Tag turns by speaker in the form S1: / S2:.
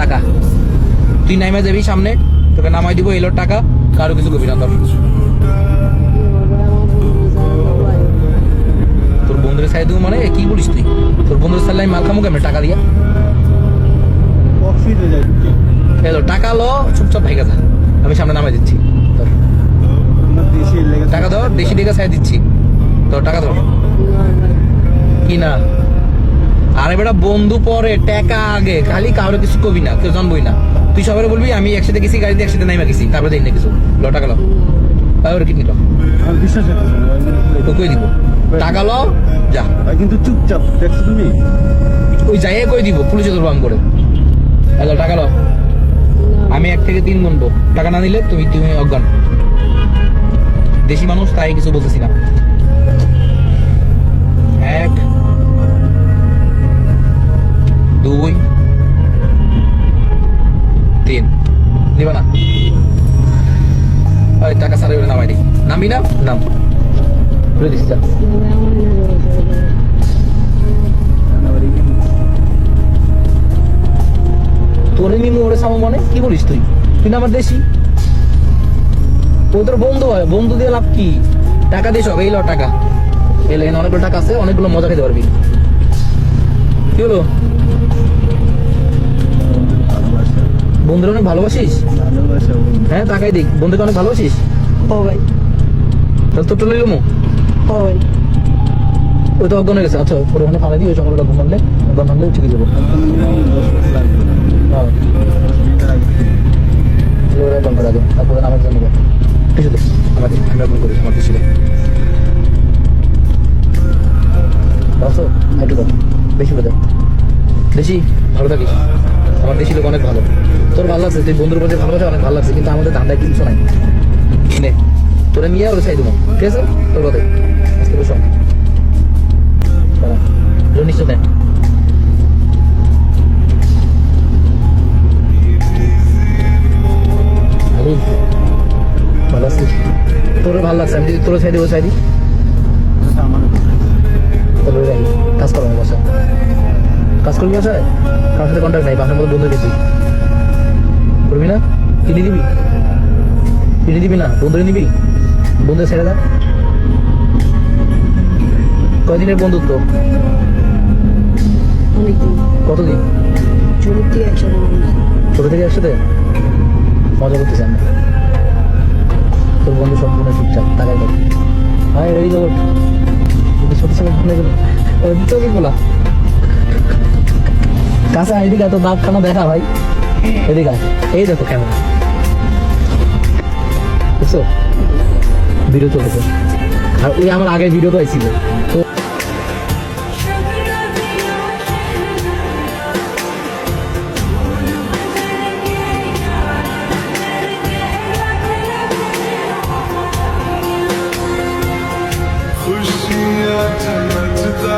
S1: টাকা। তুই নাইমা যাবি সামনে, তোকে নামাই দিব এলো টাকা, কারও কিছু করবি না তোর। তোর বন্ধুদের সাইড দিব মানে কি বলিস তুই? তোর বন্ধুদের সাইড মাল খামু কেমন টাকা দিয়া? এলো টাকা লো, চুপচাপ ভাইগা যা। আমি সামনে নামাই দিচ্ছি টাকা ধর, দেশি টাকা সাইড দিচ্ছি। তোর টাকা ধর। কি না আরে বেটা বন্ধু পরে টাকা আগে। খালি কারও কিছু কবি না কেউ জানবই না। তুই সবাই বলবি আমি একসাথে গেছি গাড়িতে একসাথে নাইমা গেছি তারপরে দেই না কিছু। ল টাকা লো। তারপরে কি নিল
S2: আমার বিশ্বাস হচ্ছে না।
S1: তো কই দিব। টাকা লো যা।
S2: কিন্তু চুপচাপ দেখছ তুমি?
S1: ওই যাইয়ে কই দিব পুলিশে ধরবো আমি করে। হ্যালো টাকা লো। আমি এক থেকে তিন গুনবো। টাকা না দিলে তুমি তুমি অজ্ঞান। দেশি মানুষ তাই কিছু বলতেছি না। তিন। নিবা না। ওই টাকা সারে নামাই দিই নামি না? নাম। বলে দিচ্ছি তোরে নিমু, ওরে সামো মানে? কি বলিস তুই? তুই না আমার দেশি? তোর বন্ধু হয়, বন্ধু দিয়ে লাভ কি? টাকা দিয়ে সব, এই ল টাকা। এলে অনেকগুলো টাকা আছে, অনেকগুলো মজা খেতে পারবি। কি হলো? বন্ধুরা অনেক ভালোবাসিস?
S2: ভালোবাসা
S1: হ্যাঁ টাকাই দিক বন্ধুকে অনেক ভালোবাসিস?
S3: ও ভাই।
S1: তাহলে তোর
S3: ও ভাই।
S1: ওই তো অজ্ঞান হয়ে গেছে। আচ্ছা পরে ওখানে ফালাই দিই ওই সকালবেলা ঘুমালে অজ্ঞান হলে ঠিক যাব। হ্যাঁ। তারপরে আমার জন্য কিছু দে আমার আমি অজ্ঞান করি আমার কিছু দে একটু বেশি করে দাও বেশি ভালো থাকিস আমার দেশি লোক অনেক ভালো। তোর ভালো লাগছে? তুই বন্ধুর কাছে ভালোবাসে অনেক ভালো লাগছে। কিন্তু আমাদের ধান্দায় কিছু নাই। নে তোরা নিয়ে ওরা চাই দেবো ঠিক আছে? তোর কথাই। আজকে নিশ্চয় ভালো ভালো আছিস তোর ভালো লাগছে। আমি যদি তোর চাই দিব চাই দিই তাহলে কাজ কাজ করবি বাসায় কার সাথে কন্ট্যাক্ট নাই বাসার মধ্যে বন্ধু গেছি। করবি না? কিনে দিবি? কিনে দিবি না? বন্ধুরে নিবি? বন্ধু ছেড়ে দা। কয়দিনের বন্ধুত্ব? কতদিন?
S3: ছোট থেকে একসাথে
S1: মজা করতেছি আমরা। তোর বন্ধু সম্পূর্ণ ঠিকঠাক কত হাই রেডি জগৎ ছোট ছোট বলা। কাছে এদিকে তো নাক খানা দেখা ভাই এদিকে আয়। এই দেখো ক্যামেরা বুঝছো ভিডিও চলতেছে আর ওই আমার আগের ভিডিও তো ছিল তো
S4: खुशियाँ चमकता